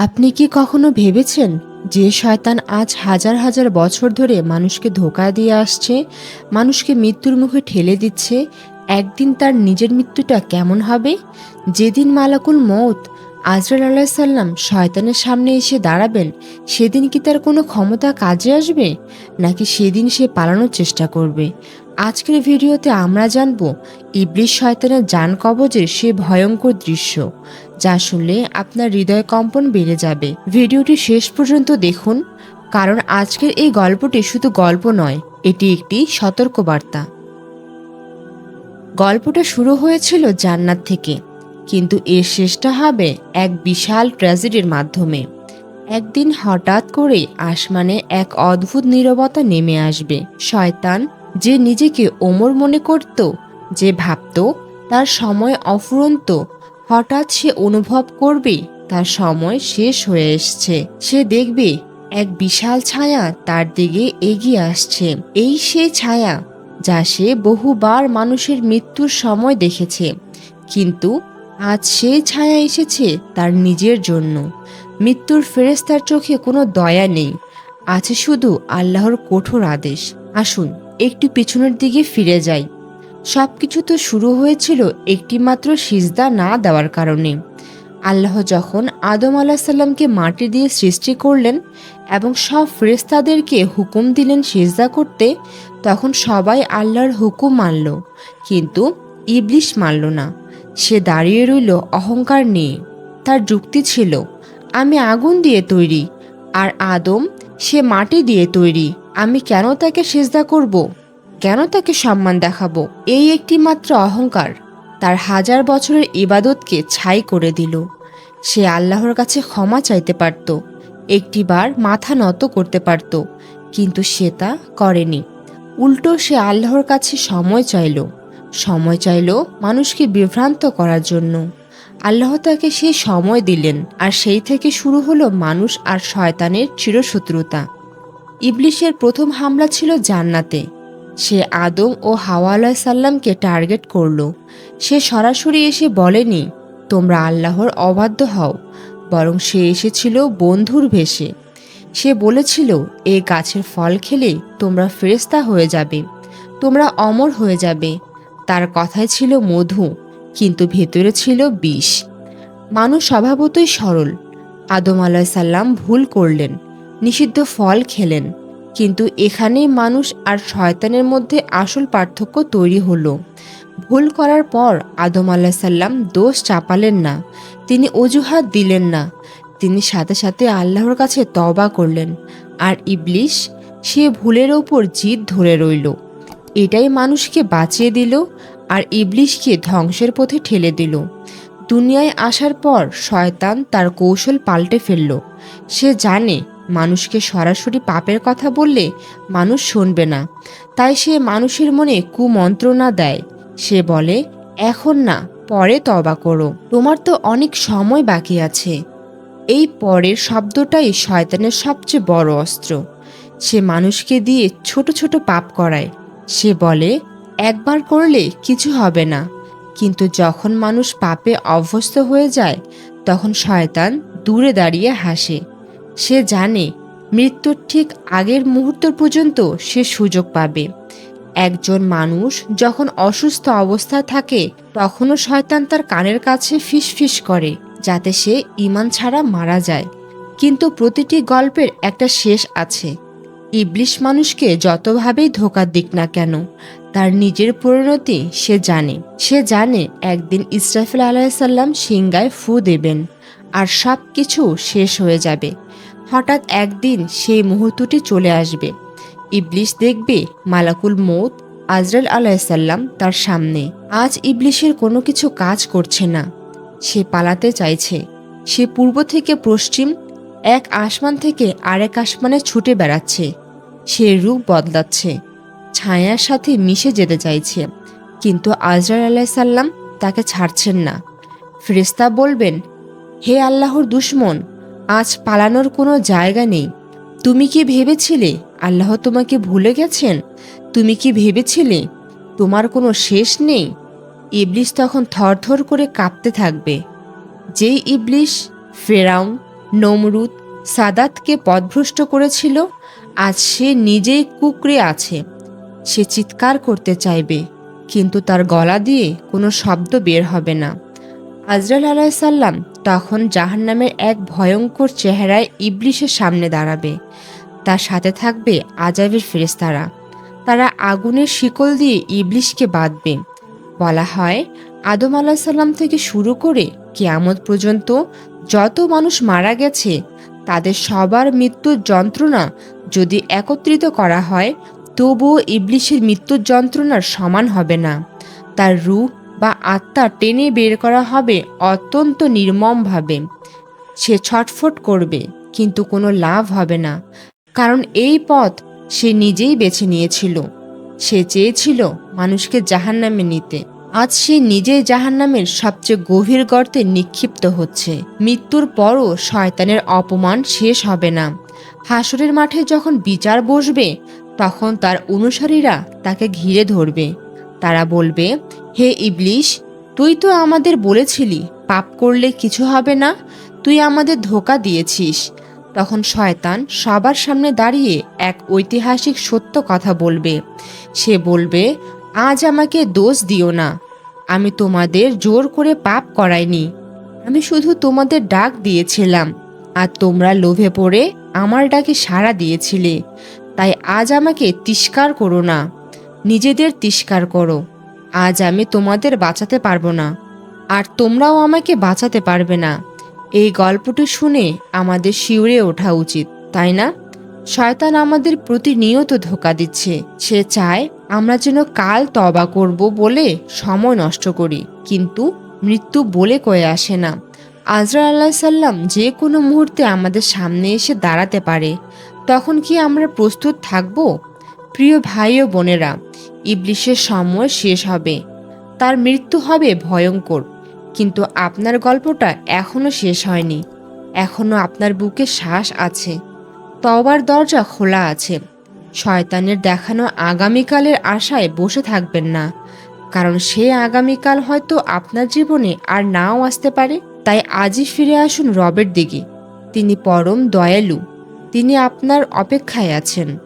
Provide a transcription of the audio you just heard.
আপনি কি কখনো ভেবেছেন যে শয়তান আজ হাজার হাজার বছর ধরে মানুষকে ধোকা দিয়ে আসছে, মানুষকে মৃত্যুর মুখে ঠেলে দিচ্ছে? একদিন তার নিজের মৃত্যুটা কেমন হবে? যেদিন মালাকুল মৌত আজরাল আলাহিসাল্লাম শয়তানের সামনে এসে দাঁড়াবেন, সেদিন কি তার কোনো ক্ষমতা কাজে আসবে? নাকি সেদিন সে পালানোর চেষ্টা করবে? আজকের ভিডিওতে আমরা জানব ইবলিশ শয়তানের যান কবজের সে ভয়ঙ্কর দৃশ্য, যা শুনলে আপনার হৃদয় কম্পন বেড়ে যাবে। ভিডিওটি শেষ পর্যন্ত দেখুন, কারণ আজকের এই গল্পটি শুধু গল্প নয়, এটি একটি সতর্কবার্তা। গল্পটা শুরু হয়েছিল জান্নাত থেকে, কিন্তু এর শেষটা হবে এক বিশাল ট্র্যাজেডির মাধ্যমে। একদিন হঠাৎ করে আসমানে এক অদ্ভুত নীরবতা নেমে আসবে। শয়তান যে নিজেকে ওমর মনে করত, যে ভাবত, তার সময় অফুরন্ত। হঠাৎ সে অনুভব করবে, তার সময় শেষ হয়ে এসছে। সে দেখবে এক বিশাল ছায়া তার দিকে এগিয়ে আসছে। এই সে ছায়া, যা সে বহুবার মানুষের মৃত্যুর সময় দেখেছে। কিন্তু আজ সে ছায়া এসেছে তার নিজের জন্য। মৃত্যুর ফেরেস্তার চোখে কোনো দয়া নেই। আছে শুধু আল্লাহর কঠোর আদেশ। আসুন। একটু পিছনের দিকে ফিরে যাই। সব কিছু তো শুরু হয়েছিল একটিমাত্র সিজদা না দেওয়ার কারণে। আল্লাহ যখন আদম আলাহিসাল্লামকে মাটি দিয়ে সৃষ্টি করলেন এবং সব ফেরেস্তাদেরকে হুকুম দিলেন সিজদা করতে, তখন সবাই আল্লাহর হুকুম মানল, কিন্তু ইবলিশ মানল না। সে দাঁড়িয়ে রইল অহংকার নিয়ে। তার যুক্তি ছিল, আমি আগুন দিয়ে তৈরি, আর আদম সে মাটি দিয়ে তৈরি। আমি কেন তাকে সেজদা করব? কেন তাকে সম্মান দেখাবো? এই একটি মাত্র অহংকার তার হাজার বছরের ইবাদতকে ছাই করে দিল। সে আল্লাহর কাছে ক্ষমা চাইতে পারত, একটিবার মাথা নত করতে পারত, কিন্তু সে তা করেনি। উল্টো সে আল্লাহর কাছে সময় চাইল সময় চাইল মানুষকে বিভ্রান্ত করার জন্য। আল্লাহ তাকে সেই সময় দিলেন, আর সেই থেকে শুরু হলো মানুষ আর শয়তানের চিরশত্রুতা। ইবলিশের প্রথম হামলা ছিল জান্নাতে। সে আদম ও হাওয়া সাল্লামকে টার্গেট করল। সে সরাসরি এসে বলেনি, তোমরা আল্লাহর অবাধ্য হও। বরং সে এসেছিল বন্ধুর ভেসে সে বলেছিল, এ গাছের ফল খেলে তোমরা ফেরেস্তা হয়ে যাবে, তোমরা অমর হয়ে যাবে। তার কথায় ছিল মধু, কিন্তু ভেতরে ছিল বিষ। মানুষ স্বভাবতই সরল। আদম আলাহিসাল্লাম ভুল করলেন। নিষিদ্ধ ফল খেলেন, কিন্তু এখানেই মানুষ আর শয়তানের মধ্যে আসল পার্থক্য তৈরি হলো। ভুল করার পর আদম আলাহিসাল্লাম দোষ চাপালেন না, তিনি অজুহাত দিলেন না, তিনি সাথে সাথে আল্লাহর কাছে তবা করলেন, আর ইবলিশ সে ভুলের ওপর জিদ ধরে রইল। এটাই মানুষকে বাঁচিয়ে দিল আর ইবলিশকে ধ্বংসের পথে ঠেলে দিল। দুনিয়ায় আসার পর শয়তান তার কৌশল পাল্টে ফেলল। সে জানে মানুষকে সরাসরি পাপের কথা বললে মানুষ শুনবে না। তাই সে মানুষের মনে কুমন্ত্রণা দেয়। সে বলে, এখন না, পরে তবা করো। তোমার তো অনেক সময় বাকি আছে। এই পরের শব্দটাই শয়তানের সবচেয়ে বড় অস্ত্র। সে মানুষকে দিয়ে ছোট ছোট পাপ করায়। সে বলে, একবার করলে কিছু হবে না। কিন্তু যখন মানুষ পাপে অভ্যস্ত হয়ে যায়, তখন শয়তান দূরে দাঁড়িয়ে হাসে। সে জানে মৃত্যুর ঠিক আগের মুহূর্ত পর্যন্ত সে সুযোগ পাবে। একজন মানুষ যখন অসুস্থ অবস্থায় থাকে, তখনও শয়তান তার কানের কাছে ফিস করে, যাতে সে ইমান ছাড়া মারা যায়। কিন্তু প্রতিটি গল্পের একটা শেষ আছে। ইবলিশ মানুষকে যতভাবেই ধোকা দিক না কেন, তার নিজের পরিণতি সে জানে। সে জানে একদিন ইসরাফিল আলাইসাল্লাম সিংগায় ফু দেবেন, আর সব কিছু শেষ হয়ে যাবে। হঠাৎ একদিন সেই মুহূর্তটি চলে আসবে। ইবলিশ দেখবে মালাকুল মৌত আজরাল আলাইসাল্লাম তার সামনে। আজ ইবলিশের কোনো কিছু কাজ করছে না। সে পালাতে চাইছে। সে পূর্ব থেকে পশ্চিম, এক আসমান থেকে আরেক আসমানে ছুটে বেড়াচ্ছে। সে রূপ বদলাচ্ছে। ছায়ার সাথে মিশে যেতে চাইছে। কিন্তু আজরাল আলাইসাল্লাম তাকে ছাড়ছেন না। ফেরেস্তা বলবেন, হে আল্লাহর দুশ্মন আজ পালানোর কোনো জায়গা নেই। তুমি কি ভেবেছিলে আল্লাহ তোমাকে ভুলে গেছেন? তুমি কি ভেবেছিলে তোমার কোনো শেষ নেই? ইবলিশ তখন থরথর করে কাঁপতে থাকবে। যেই ইবলিশ ফেরাউন, নমরুদ, সাদাতকে পথভ্রষ্ট করেছিল, আজ সে নিজেই কুকরে আছে। সে চিৎকার করতে চাইবে, কিন্তু তার গলা দিয়ে কোনো শব্দ বের হবে না। আজরাল আলাইসাল্লাম তখন জাহান্নামের এক ভয়ঙ্কর চেহারায় ইবলিশের সামনে দাঁড়াবে। তার সাথে থাকবে আজাবের ফেরেস্তারা তারা আগুনের শিকল দিয়ে ইবলিশকে বাঁধবে। বলা হয়, আদম আলাহিসাল্লাম থেকে শুরু করে কিয়ামত পর্যন্ত যত মানুষ মারা গেছে, তাদের সবার মৃত্যুর যন্ত্রণা যদি একত্রিত করা হয়, তবুও ইবলিশের মৃত্যুর যন্ত্রণার সমান হবে না। তার রূহ বা আত্মা টেনে বের করা হবে অত্যন্ত নির্মমভাবে। সে ছটফট করবে, কিন্তু কোনো লাভ হবে না। কারণ এই পথ সে নিজেই বেছে নিয়েছিল। সে চেয়েছিল মানুষকে জাহান্নামে নিতে। আজ সে নিজেই জাহান্নামের সবচেয়ে গভীর গর্তে নিক্ষিপ্ত হচ্ছে। মৃত্যুর পরও শয়তানের অপমান শেষ হবে না। হাসরের মাঠে যখন বিচার বসবে, তখন তার অনুসারীরা তাকে ঘিরে ধরবে। তারা বলবে হে ইবলিশ, তুই তো আমাদের বলেছিলি, পাপ করলে কিছু হবে না, তুই আমাদের ধোকা দিয়েছিস। তখন শয়তান সবার সামনে দাঁড়িয়ে এক ঐতিহাসিক সত্য কথা বলবে। সে বলবে, আজ আমাকে দোষ দিও না। আমি তোমাদের জোর করে পাপ করাইনি। আমি শুধু তোমাদের ডাক দিয়েছিলাম, আর তোমরা লোভে পড়ে আমার ডাকে সাড়া দিয়েছিলে। তাই আজ আমাকে তিস্কার করো না। নিজেদের তিস্কার করো। আজ আমি তোমাদের বাঁচাতে পারব না, আর তোমরাও আমাকে বাঁচাতে পারবে না। এই গল্পটি শুনে আমাদের শিউরে ওঠা উচিত, তাই না? শয়তান আমাদের প্রতিনিয়ত ধোকা দিচ্ছে। সে চায় আমরা যেন কাল তবা করব বলে সময় নষ্ট করি, কিন্তু মৃত্যু বলে কয়ে আসে না। আজরা আল্লাহ সাল্লাম যে কোনো মুহূর্তে আমাদের সামনে এসে দাঁড়াতে পারে। তখন কি আমরা প্রস্তুত থাকব? প্রিয় ভাই ও বোনেরা ইবলিশের সময় শেষ হবে। তার মৃত্যু হবে ভয়ঙ্কর। কিন্তু আপনার গল্পটা এখনও শেষ হয়নি। এখনও আপনার বুকে শ্বাস আছে। তবার দরজা খোলা আছে। শয়তানের দেখানো আগামীকালের আশায় বসে থাকবেন না। কারণ সে আগামীকাল হয়তো আপনার জীবনে আর নাও আসতে পারে। তাই আজই ফিরে আসুন রবের দিকে। তিনি পরম দয়ালু। তিনি আপনার অপেক্ষায় আছেন।